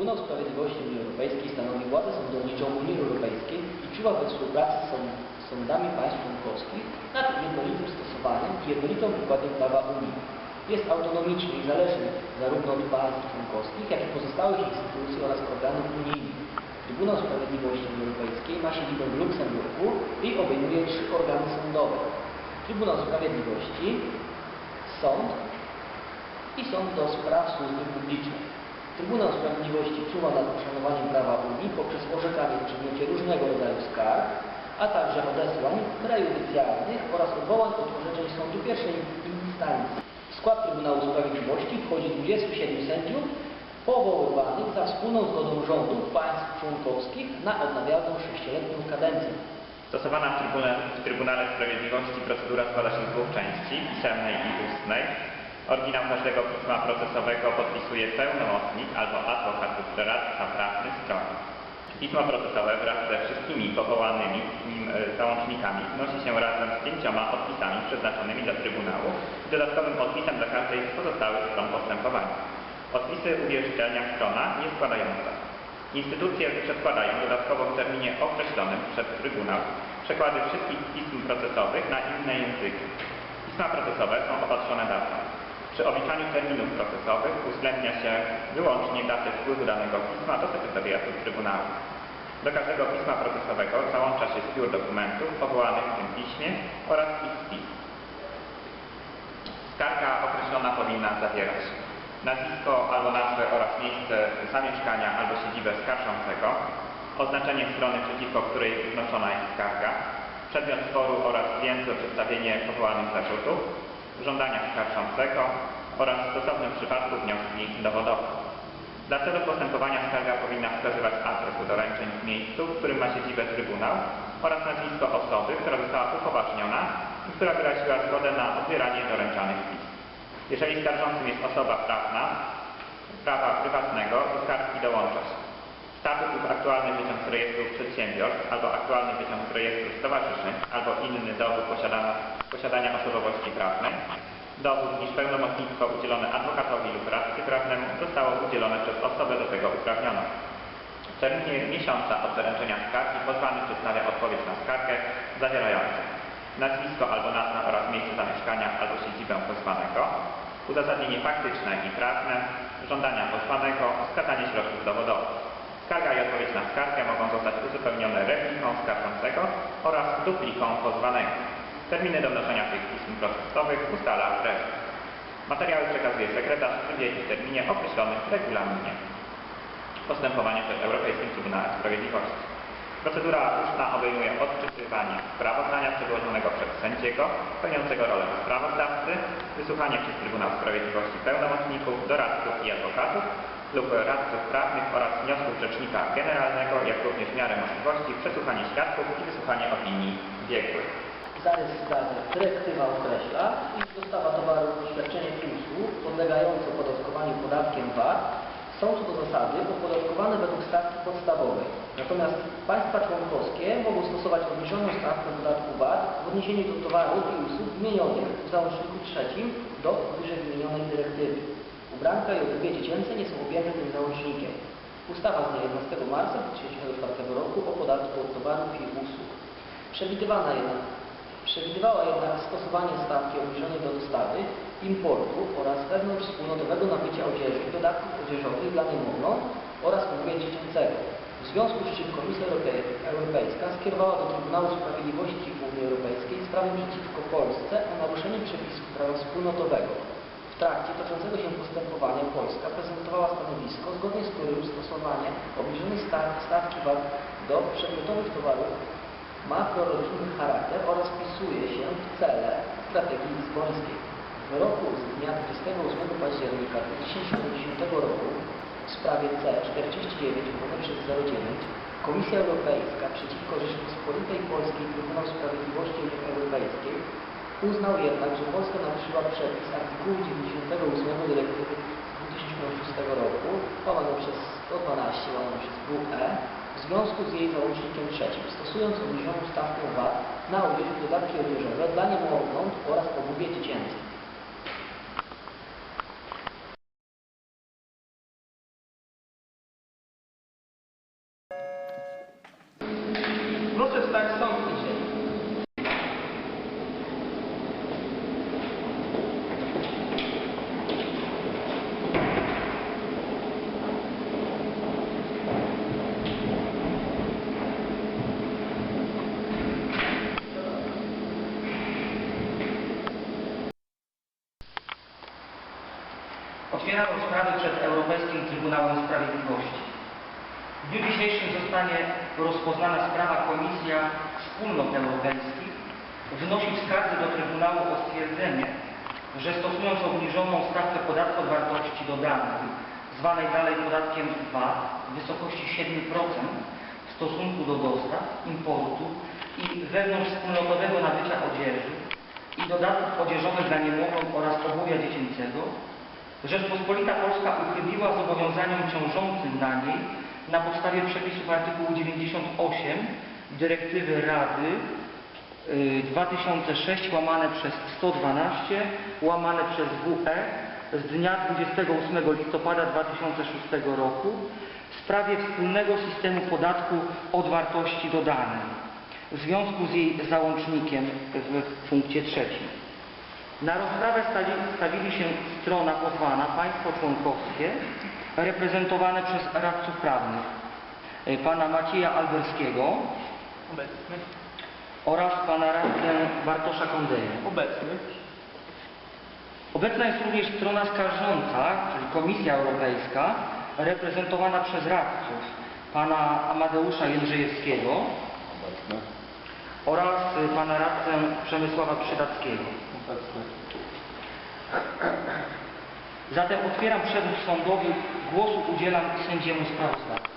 Trybunał Sprawiedliwości Unii Europejskiej stanowi władzę sądowniczą Unii Europejskiej i czuwa we współpracy z sąd- sądami państw członkowskich nad jednolitym stosowaniem i jednolitą wykładnią prawa Unii. Jest autonomiczny i zależny zarówno od państw członkowskich, jak i pozostałych instytucji oraz organów unijnych. Trybunał Sprawiedliwości Unii Europejskiej ma siedzibę w Luksemburgu i obejmuje trzy organy sądowe. Trybunał Sprawiedliwości, Sąd i Sąd do Spraw Służby Publicznej. Trybunał Sprawiedliwości czuwa nad poszanowaniem prawa Unii poprzez orzekanie w przedmiocie różnego rodzaju skarg, a także odesłań prejudycjalnych oraz odwołań od orzeczeń sądu pierwszej instancji. W skład Trybunału Sprawiedliwości wchodzi 27 sędziów powoływanych za wspólną zgodą rządów państw członkowskich na odnawialną sześcioletnią kadencję. Stosowana w Trybunale, w Trybunale Sprawiedliwości procedura składa się z dwóch części, pisemnej i ustnej. Oryginał każdego pisma procesowego podpisuje pełnomocnik albo adwokat lub doradca prawny strony. Pismo procesowe wraz ze wszystkimi powołanymi w nim e, załącznikami wnosi się razem z pięcioma podpisami przeznaczonymi dla Trybunału i dodatkowym podpisem dla każdej z pozostałych stron postępowania. Podpisy uwierzytelnia strona nieskładająca. Instytucje przedkładają dodatkowo w terminie określonym przez Trybunał przekłady wszystkich pism procesowych na inne języki. Pisma procesowe są opatrzone datą. Przy obliczaniu terminów procesowych uwzględnia się wyłącznie datę wpływu danego pisma do sekretariatu Trybunału. Do każdego pisma procesowego załącza się zbiór dokumentów powołanych w tym piśmie oraz ich spis. Skarga określona powinna zawierać nazwisko albo nazwę oraz miejsce zamieszkania albo siedzibę skarżącego, oznaczenie strony przeciwko której wnoszona jest skarga, przedmiot sporu oraz więcej przedstawienie powołanych zarzutów, żądania skarżącego oraz w stosownym przypadku wnioski dowodowe. Dla celów postępowania skarga powinna wskazywać adres do doręczeń w miejscu, w którym ma siedzibę Trybunał oraz nazwisko osoby, która została upoważniona i która wyraziła zgodę na odbieranie doręczanych pism. Jeżeli skarżącym jest osoba prawna, prawa prywatnego, do skargi dołącza się statut lub aktualny wyciąg z rejestru przedsiębiorstw albo aktualny wyciąg z rejestru stowarzyszeń inny dowód posiadania, posiadania osobowości prawnej, dowód, iż pełnomocnictwo udzielone adwokatowi lub radcy prawnemu zostało udzielone przez osobę do tego uprawnioną. W terminie miesiąca od doręczenia skargi pozwany przedstawia odpowiedź na skargę zawierającą nazwisko albo nazwę oraz miejsce zamieszkania albo siedzibę pozwanego, uzasadnienie faktyczne i prawne, żądania pozwanego, wskazanie środków dowodowych. Skarga i odpowiedź na skargę mogą repliką skarżącego oraz dupliką pozwanego. Terminy do wnoszenia tych pism procesowych ustala prezes. Materiały przekazuje sekretarz w trybie i terminie określonym w regulaminie. Postępowanie przed Europejskim Trybunałem Sprawiedliwości. Procedura ustna obejmuje odczytywanie sprawozdania przedłożonego przez sędziego pełniącego rolę sprawozdawcy, wysłuchanie przez Trybunał Sprawiedliwości pełnomocników, doradców i adwokatów lub radców prawnych oraz wniosków Rzecznika Generalnego, jak również w miarę możliwości przesłuchanie świadków i wysłuchanie opinii biegłych. Zarys sprawy dyrektywa określa, iż dostawa towarów i świadczenie usług podlegające opodatkowaniu podatkiem VAT są co do zasady opodatkowane według stawki podstawowej. Natomiast państwa członkowskie mogą stosować obniżoną stawkę podatku VAT w odniesieniu do towarów i usług wymienionych w załączniku trzecim do wyżej wymienionej dyrektywy. Ubranka i obuwie dziecięce nie są objęte tym załącznikiem. Ustawa z dnia 11 marca 2004 roku o podatku od towarów i usług. Przewidywana jednak Przewidywała jednak stosowanie stawki obniżonej do dostawy, importu oraz wewnątrzwspólnotowego nabycia odzieży dodatków odzieżowych dla niemowląt oraz obuwia dziecięcego. W związku z czym Komisja Europej- Europejska skierowała do Trybunału Sprawiedliwości Unii Europejskiej sprawę przeciwko Polsce o naruszenie przepisów prawa wspólnotowego. W trakcie toczącego się postępowania Polska prezentowała stanowisko, zgodnie z którym stosowanie obniżonej sta- stawki VAT do przedmiotowych towarów ma proroczny charakter oraz wpisuje się w cele strategii lizbońskiej. W wyroku z dnia 28 października 2010 roku w sprawie C49 przez 09 Komisja Europejska przeciwko Rzeczypospolitej Polskiej Trybunał Sprawiedliwości Unii Europejskiej uznał jednak, że Polska naruszyła przepis artykułu 98 dyrektywy z 2006 roku łamane przez 112 łamane przez WE w związku z jej załącznikiem trzecim, stosując obniżoną stawkę VAT na odzież dodatki odzieżowe dla niemowląt oraz obuwie dziecięce. Otwieram rozprawę przed Europejskim Trybunałem Sprawiedliwości. W dniu dzisiejszym zostanie rozpoznana sprawa Komisja Wspólnot Europejskich wnosi w skardze do Trybunału o stwierdzenie, że stosując obniżoną stawkę podatku od wartości dodanej, zwanej dalej podatkiem VAT w wysokości 7% w stosunku do dostaw, importu i wewnątrzwspólnotowego nabycia odzieży i dodatków odzieżowych dla niemowląt oraz obuwia dziecięcego, Rzeczpospolita Polska uchybiła zobowiązaniom ciążącym na niej na podstawie przepisów artykułu 98 dyrektywy Rady y, 2006 łamane przez 112 łamane przez WE z dnia 28 listopada 2006 roku w sprawie wspólnego systemu podatku od wartości dodanej w związku z jej załącznikiem w punkcie trzecim. Na rozprawę stali, stawili się strona pozwana, państwo członkowskie, reprezentowane przez radców prawnych, y, pana Macieja Alberskiego Obecny. oraz pana radcę Bartosza Kondeja. Obecny. Obecna jest również strona skarżąca, czyli Komisja Europejska, reprezentowana przez radców pana Amadeusza Jędrzejewskiego Obecny. Oraz y, pana radcę Przemysława Przydackiego. Zatem otwieram przewód sądowy, głosu udzielam sędziemu sprawozdawcy.